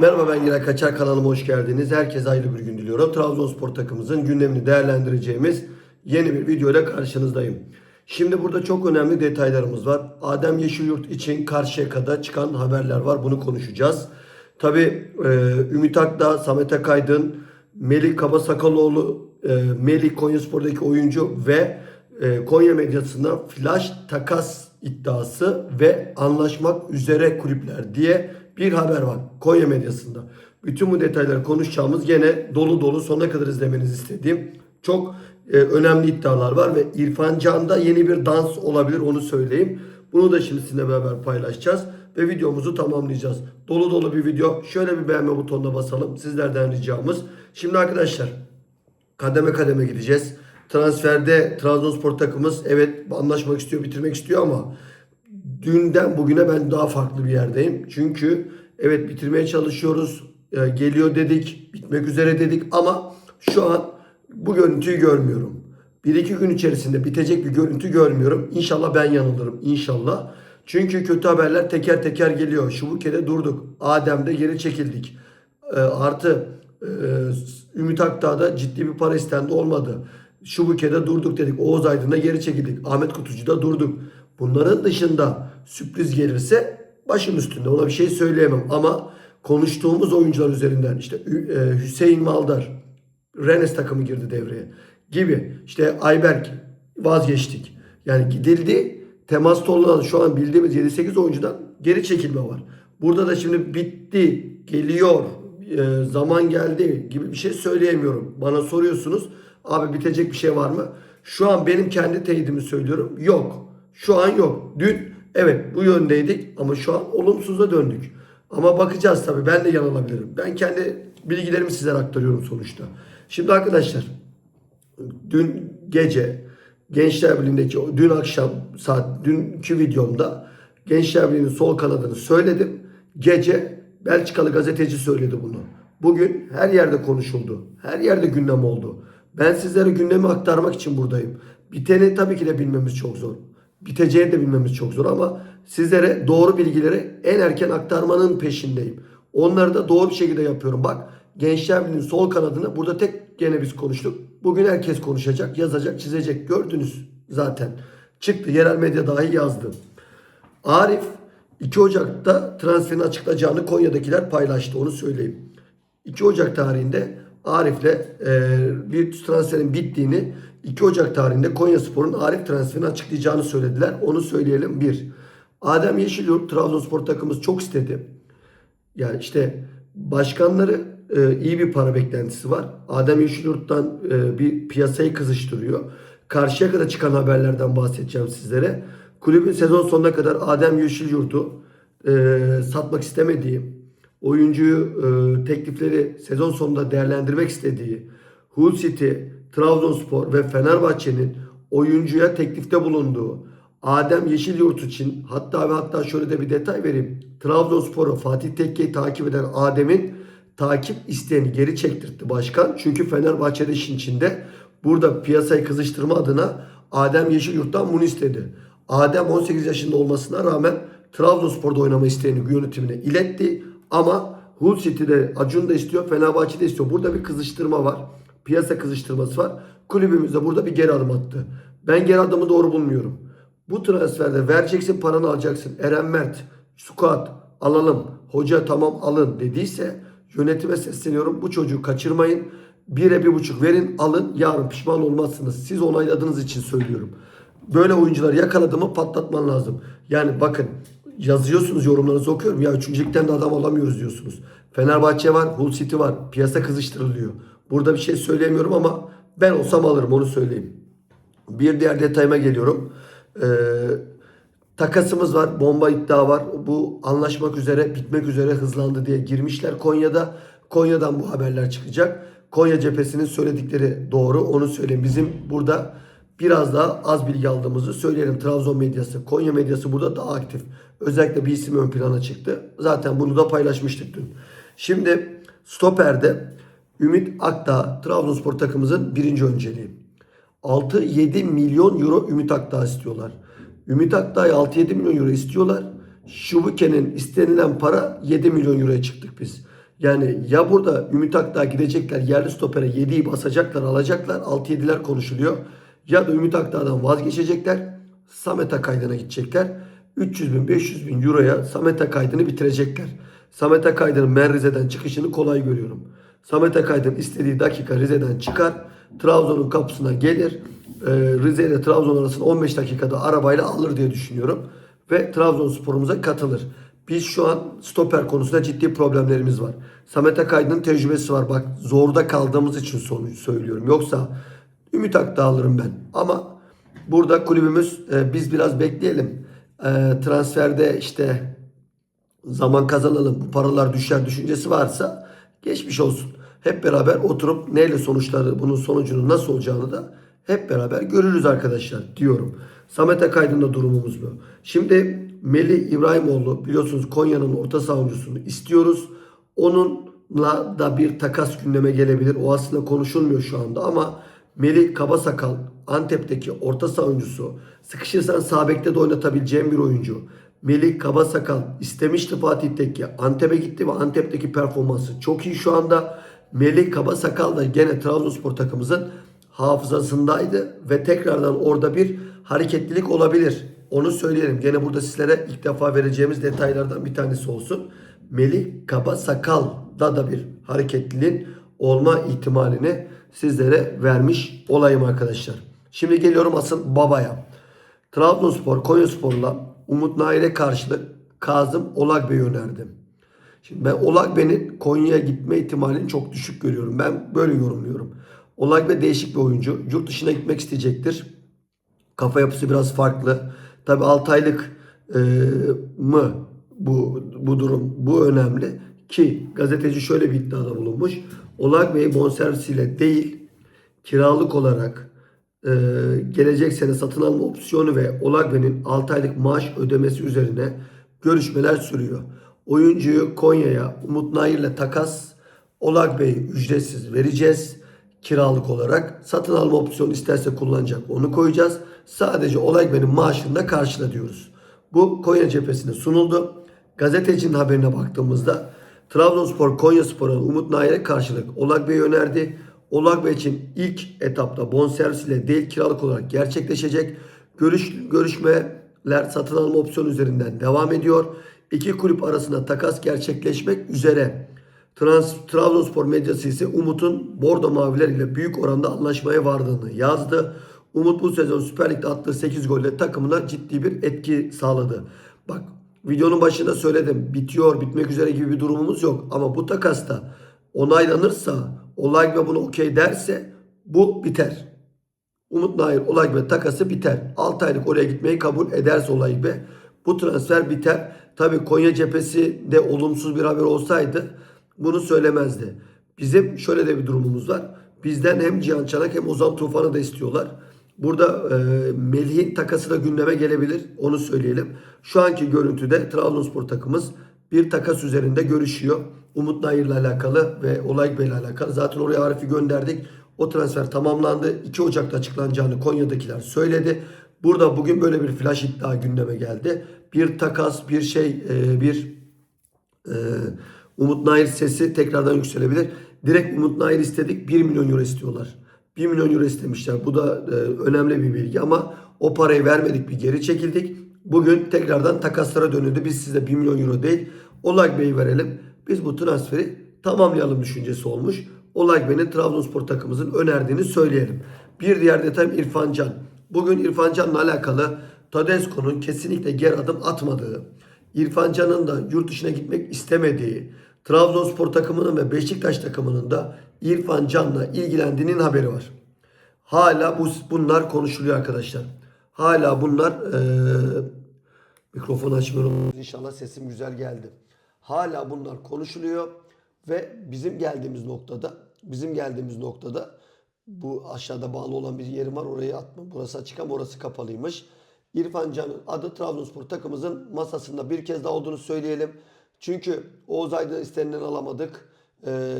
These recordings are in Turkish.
Merhaba ben Giray Kaçar kanalıma hoş geldiniz. Herkese hayırlı bir gün diliyorum. Trabzonspor takımımızın gündemini değerlendireceğimiz yeni bir video ile karşınızdayım. Şimdi burada çok önemli detaylarımız var. Adem Yeşilyurt için Karşıyaka'da çıkan haberler var. Bunu konuşacağız. Tabi Ümit Akdağ, Samet Akaydın, Melih Kabasakaloğlu, e, Melih Konyaspor'daki oyuncu ve e, Konya medyasında flash takas iddiası ve anlaşmak üzere kulüpler diye bir haber var Konya medyasında. Bütün bu detayları konuşacağımız gene dolu dolu sonuna kadar izlemenizi istediğim çok e, önemli iddialar var ve İrfan Can'da yeni bir dans olabilir onu söyleyeyim. Bunu da şimdi sizinle beraber paylaşacağız ve videomuzu tamamlayacağız. Dolu dolu bir video. Şöyle bir beğenme butonuna basalım. Sizlerden ricamız. Şimdi arkadaşlar kademe kademe gideceğiz. Transferde Trabzonspor takımımız evet anlaşmak istiyor, bitirmek istiyor ama dünden bugüne ben daha farklı bir yerdeyim. Çünkü evet bitirmeye çalışıyoruz. e, geliyor dedik, bitmek üzere dedik ama şu an bu görüntüyü görmüyorum. Bir iki gün içerisinde bitecek bir görüntü görmüyorum. İnşallah ben yanılırım. İnşallah. Çünkü kötü haberler teker teker geliyor. Şubuke'de durduk. Adem'de geri çekildik. E, artı e, Ümit Akdağ'da ciddi bir para istendi olmadı. Şubuke'de durduk dedik. Oğuz Aydın'da geri çekildik. Ahmet Kutucu'da durduk. Bunların dışında sürpriz gelirse başım üstünde. Ona bir şey söyleyemem. Ama konuştuğumuz oyuncular üzerinden işte e, Hüseyin Maldar, Rennes takımı girdi devreye gibi. İşte Ayberk vazgeçtik. Yani gidildi. Temasta olunan şu an bildiğimiz 7-8 oyuncudan geri çekilme var. Burada da şimdi bitti, geliyor, e, zaman geldi gibi bir şey söyleyemiyorum. Bana soruyorsunuz. Abi bitecek bir şey var mı? Şu an benim kendi teyidimi söylüyorum. Yok. Şu an yok. Dün evet bu yöndeydik ama şu an olumsuza döndük. Ama bakacağız tabii. Ben de yanılabilirim. Ben kendi bilgilerimi sizlere aktarıyorum sonuçta. Şimdi arkadaşlar dün gece Gençler Birliği'ndeki dün akşam saat dünkü videomda Gençler Birliği'nin sol kanadını söyledim. Gece Belçikalı gazeteci söyledi bunu. Bugün her yerde konuşuldu. Her yerde gündem oldu. Ben sizlere gündemi aktarmak için buradayım. Biteni tabii ki de bilmemiz çok zor. Biteceğini de bilmemiz çok zor ama sizlere doğru bilgileri en erken aktarmanın peşindeyim. Onları da doğru bir şekilde yapıyorum. Bak Gençler Birliği'nin sol kanadını burada tek gene biz konuştuk. Bugün herkes konuşacak, yazacak, çizecek. Gördünüz zaten. Çıktı. Yerel medya dahi yazdı. Arif 2 Ocak'ta transferini açıklayacağını Konya'dakiler paylaştı. Onu söyleyeyim. 2 Ocak tarihinde Arif'le e, bir transferin bittiğini 2 Ocak tarihinde Konya Spor'un Arif transferini açıklayacağını söylediler. Onu söyleyelim. Bir. Adem Yeşilyurt Trabzonspor takımımız çok istedi. Yani işte başkanları e, iyi bir para beklentisi var. Adem Yeşilyurt'tan e, bir piyasayı kızıştırıyor. Karşıya kadar çıkan haberlerden bahsedeceğim sizlere. Kulübün sezon sonuna kadar Adem Yeşilyurt'u e, satmak istemediği, oyuncuyu e, teklifleri sezon sonunda değerlendirmek istediği, Hull City, Trabzonspor ve Fenerbahçe'nin oyuncuya teklifte bulunduğu, Adem Yeşilyurt için hatta ve hatta şöyle de bir detay vereyim. Trabzonspor'u Fatih Tekke'yi takip eden Adem'in takip isteğini geri çektirtti başkan. Çünkü Fenerbahçe'de işin içinde burada piyasayı kızıştırma adına Adem Yeşilyurt'tan bunu istedi. Adem 18 yaşında olmasına rağmen Trabzonspor'da oynama isteğini yönetimine iletti. Ama Hull City'de Acun da istiyor, Fenerbahçe'de istiyor. Burada bir kızıştırma var. Piyasa kızıştırması var. Kulübümüz de burada bir geri adım attı. Ben geri adımı doğru bulmuyorum. Bu transferde vereceksin paranı alacaksın. Eren Mert, Sukat alalım. Hoca tamam alın dediyse yönetime sesleniyorum. Bu çocuğu kaçırmayın. Bire bir buçuk verin alın. Yarın pişman olmazsınız. Siz onayladığınız için söylüyorum. Böyle oyuncuları yakaladı mı patlatman lazım. Yani bakın yazıyorsunuz yorumlarınızı okuyorum. Ya üçüncülükten de adam alamıyoruz diyorsunuz. Fenerbahçe var, Hull City var. Piyasa kızıştırılıyor. Burada bir şey söyleyemiyorum ama ben olsam alırım onu söyleyeyim. Bir diğer detayıma geliyorum. Ee, takasımız var, bomba iddia var. Bu anlaşmak üzere, bitmek üzere hızlandı diye girmişler Konya'da. Konya'dan bu haberler çıkacak. Konya cephesinin söyledikleri doğru. Onu söyleyeyim. Bizim burada biraz daha az bilgi aldığımızı söyleyelim. Trabzon medyası, Konya medyası burada daha aktif. Özellikle bir isim ön plana çıktı. Zaten bunu da paylaşmıştık dün. Şimdi stoperde Ümit Akdağ Trabzonspor takımımızın birinci önceliği. 6-7 milyon euro Ümit Akdağ istiyorlar. Ümit Akdağ'a 6-7 milyon euro istiyorlar. Şubuke'nin istenilen para 7 milyon euroya çıktık biz. Yani ya burada Ümit Akdağ gidecekler yerli stopere 7'yi basacaklar alacaklar 6-7'ler konuşuluyor. Ya da Ümit Akdağ'dan vazgeçecekler Samet Akaydın'a gidecekler. 300 bin 500 bin euroya Samet Akaydın'ı bitirecekler. Samet Akaydın'ın ben Rize'den çıkışını kolay görüyorum. Samet Akaydın istediği dakika Rize'den çıkar. Trabzon'un kapısına gelir. Ee, Rize ile Trabzon arasında 15 dakikada arabayla alır diye düşünüyorum. Ve Trabzonspor'umuza katılır. Biz şu an stoper konusunda ciddi problemlerimiz var. Samet Akaydın'ın tecrübesi var. Bak zorda kaldığımız için sonucu söylüyorum. Yoksa Ümit Akdağ alırım ben. Ama burada kulübümüz e, biz biraz bekleyelim. E, transferde işte zaman kazanalım, bu paralar düşer düşüncesi varsa geçmiş olsun. Hep beraber oturup neyle sonuçları, bunun sonucunun nasıl olacağını da hep beraber görürüz arkadaşlar diyorum. Samet Akaydın'da durumumuz bu. Şimdi Melih İbrahimoğlu biliyorsunuz Konya'nın orta savuncusunu istiyoruz. Onunla da bir takas gündeme gelebilir. O aslında konuşulmuyor şu anda ama Melih Kabasakal Antep'teki orta savunucusu sıkışırsan sağ bekte de oynatabileceğim bir oyuncu. Melih Kabasakal istemişti Fatih Tekke. Antep'e gitti ve Antep'teki performansı çok iyi şu anda. Melih Kabasakal da gene Trabzonspor takımımızın hafızasındaydı ve tekrardan orada bir hareketlilik olabilir. Onu söyleyelim. Gene burada sizlere ilk defa vereceğimiz detaylardan bir tanesi olsun. Melih Kabasakal'da da bir hareketliliğin olma ihtimalini sizlere vermiş olayım arkadaşlar. Şimdi geliyorum asıl babaya. Trabzonspor Konyaspor'la Umut Nail'e karşılık Kazım Olagbey'i önerdim. Şimdi ben Olagbey'in Konya'ya gitme ihtimalini çok düşük görüyorum. Ben böyle yorumluyorum. Olagbey değişik bir oyuncu. Yurt dışına gitmek isteyecektir. Kafa yapısı biraz farklı. Tabi 6 aylık e, mı bu, bu durum bu önemli. Ki gazeteci şöyle bir iddiada bulunmuş. Olagbey bonservisiyle değil kiralık olarak e, gelecek sene satın alma opsiyonu ve Olagbey'in 6 aylık maaş ödemesi üzerine görüşmeler sürüyor. Oyuncuyu Konya'ya Umut Nair'le takas Olagbey'i ücretsiz vereceğiz kiralık olarak. Satın alma opsiyonu isterse kullanacak onu koyacağız. Sadece Olagbey'in maaşını da karşıla diyoruz. Bu Konya cephesine sunuldu. Gazetecinin haberine baktığımızda Trabzonspor Konyaspor'a Umut Nair'e karşılık Olagbey'i önerdi. Olagbey için ilk etapta bonservis ile değil kiralık olarak gerçekleşecek. Görüş, görüşmeler satın alma opsiyonu üzerinden devam ediyor. İki kulüp arasında takas gerçekleşmek üzere. Trans, Trabzonspor medyası ise Umut'un Bordo Maviler ile büyük oranda anlaşmaya vardığını yazdı. Umut bu sezon Süper Lig'de attığı 8 golle takımına ciddi bir etki sağladı. Bak videonun başında söyledim. Bitiyor, bitmek üzere gibi bir durumumuz yok. Ama bu takasta onaylanırsa, olay gibi bunu okey derse bu biter. Umut Nair olay gibi takası biter. 6 aylık oraya gitmeyi kabul ederse olay gibi bu transfer biter. Tabi Konya cephesi de olumsuz bir haber olsaydı bunu söylemezdi. Bizim şöyle de bir durumumuz var. Bizden hem Cihan Çanak hem Ozan Tufan'ı da istiyorlar. Burada e, Melih'in takası da gündeme gelebilir. Onu söyleyelim. Şu anki görüntüde Trabzonspor takımımız bir takas üzerinde görüşüyor. Umut Nayir'le alakalı ve Olay Bey'le alakalı. Zaten oraya Arif'i gönderdik. O transfer tamamlandı. 2 Ocak'ta açıklanacağını Konya'dakiler söyledi. Burada bugün böyle bir flash iddia gündeme geldi. Bir takas, bir şey, e, bir e, Umut Nair sesi tekrardan yükselebilir. Direkt Umut Nair istedik 1 milyon euro istiyorlar. 1 milyon euro istemişler. Bu da e, önemli bir bilgi ama o parayı vermedik bir geri çekildik. Bugün tekrardan takaslara dönüldü. Biz size 1 milyon euro değil Olag Bey'i verelim. Biz bu transferi tamamlayalım düşüncesi olmuş. Olag Bey'in Trabzonspor takımımızın önerdiğini söyleyelim. Bir diğer detay İrfan Can. Bugün İrfan Can'la alakalı Tedesco'nun kesinlikle geri adım atmadığı, İrfan Can'ın da yurt dışına gitmek istemediği, Trabzonspor takımının ve Beşiktaş takımının da İrfan Can'la ilgilendiğinin haberi var. Hala bu bunlar konuşuluyor arkadaşlar. Hala bunlar eee mikrofon açmıyorum. İnşallah sesim güzel geldi. Hala bunlar konuşuluyor ve bizim geldiğimiz noktada bizim geldiğimiz noktada bu aşağıda bağlı olan bir yerim var orayı atma. Burası açık ama orası kapalıymış. İrfan Can'ın adı Trabzonspor takımımızın masasında bir kez daha olduğunu söyleyelim. Çünkü Oğuz Aydın istenilen alamadık. Ee,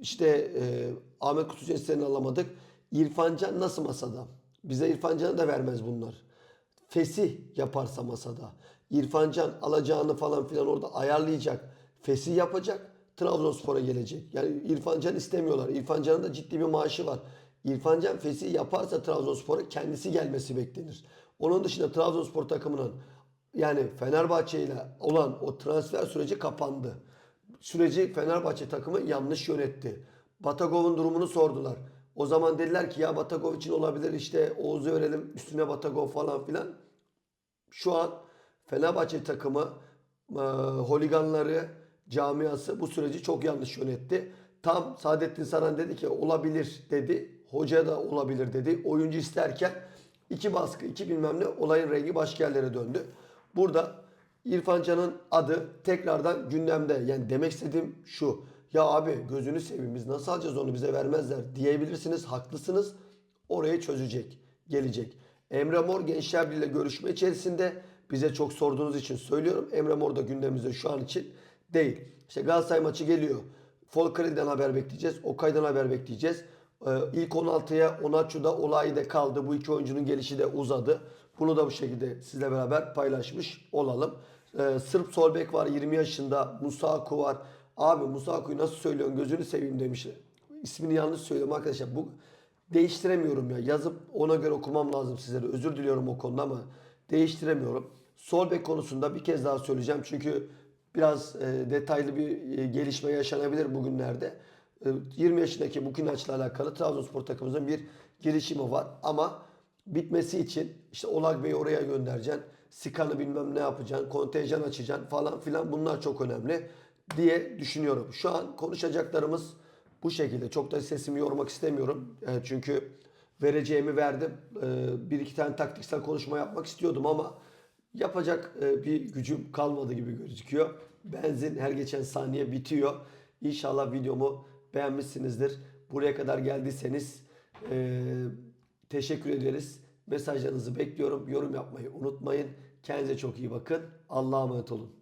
işte e, Ahmet Kutucu istenilen alamadık. İrfan Can nasıl masada? Bize İrfan Can'ı da vermez bunlar. Fesih yaparsa masada. İrfan Can alacağını falan filan orada ayarlayacak. Fesih yapacak. Trabzonspor'a gelecek. Yani İrfan Can istemiyorlar. İrfan Can'ın da ciddi bir maaşı var. İrfan Can Fesih yaparsa Trabzonspor'a kendisi gelmesi beklenir. Onun dışında Trabzonspor takımının yani Fenerbahçe ile olan o transfer süreci kapandı. Süreci Fenerbahçe takımı yanlış yönetti. Batagov'un durumunu sordular. O zaman dediler ki ya Batagov için olabilir işte Oğuz'u verelim üstüne Batagov falan filan. Şu an Fenerbahçe takımı e, holiganları camiası bu süreci çok yanlış yönetti. Tam Saadettin Saran dedi ki olabilir dedi. Hoca da olabilir dedi. Oyuncu isterken iki baskı, iki bilmem ne olayın rengi başka yerlere döndü. Burada İrfan Can'ın adı tekrardan gündemde. Yani demek istediğim şu. Ya abi gözünü seveyim biz nasıl alacağız onu bize vermezler diyebilirsiniz. Haklısınız. Orayı çözecek. Gelecek. Emre Mor Gençler Birliği ile görüşme içerisinde bize çok sorduğunuz için söylüyorum. Emre Mor da gündemimizde şu an için değil. İşte Galatasaray maçı geliyor. Folkari'den haber bekleyeceğiz. Okay'dan haber bekleyeceğiz. Ee, ilk 16'ya Onaçu'da olay da kaldı. Bu iki oyuncunun gelişi de uzadı. Bunu da bu şekilde sizle beraber paylaşmış olalım. Ee, Sırp Solbek var 20 yaşında. Musaku var. Abi Musaku'yu nasıl söylüyorsun gözünü seveyim demiş. İsmini yanlış söylüyorum arkadaşlar. Bu değiştiremiyorum ya. Yazıp ona göre okumam lazım sizlere. Özür diliyorum o konuda ama değiştiremiyorum. Sol bek konusunda bir kez daha söyleyeceğim. Çünkü biraz e, detaylı bir e, gelişme yaşanabilir bugünlerde. E, 20 yaşındaki Bukinaç'la alakalı Trabzonspor takımımızın bir girişimi var. Ama bitmesi için işte Olagbey'i oraya göndereceksin. Sikan'ı bilmem ne yapacaksın. Kontenjan açacaksın falan filan bunlar çok önemli diye düşünüyorum. Şu an konuşacaklarımız bu şekilde. Çok da sesimi yormak istemiyorum. E, çünkü vereceğimi verdim. E, bir iki tane taktiksel konuşma yapmak istiyordum ama yapacak e, bir gücüm kalmadı gibi gözüküyor. Benzin her geçen saniye bitiyor. İnşallah videomu beğenmişsinizdir. Buraya kadar geldiyseniz e, teşekkür ederiz. Mesajlarınızı bekliyorum. Yorum yapmayı unutmayın. Kendinize çok iyi bakın. Allah'a emanet olun.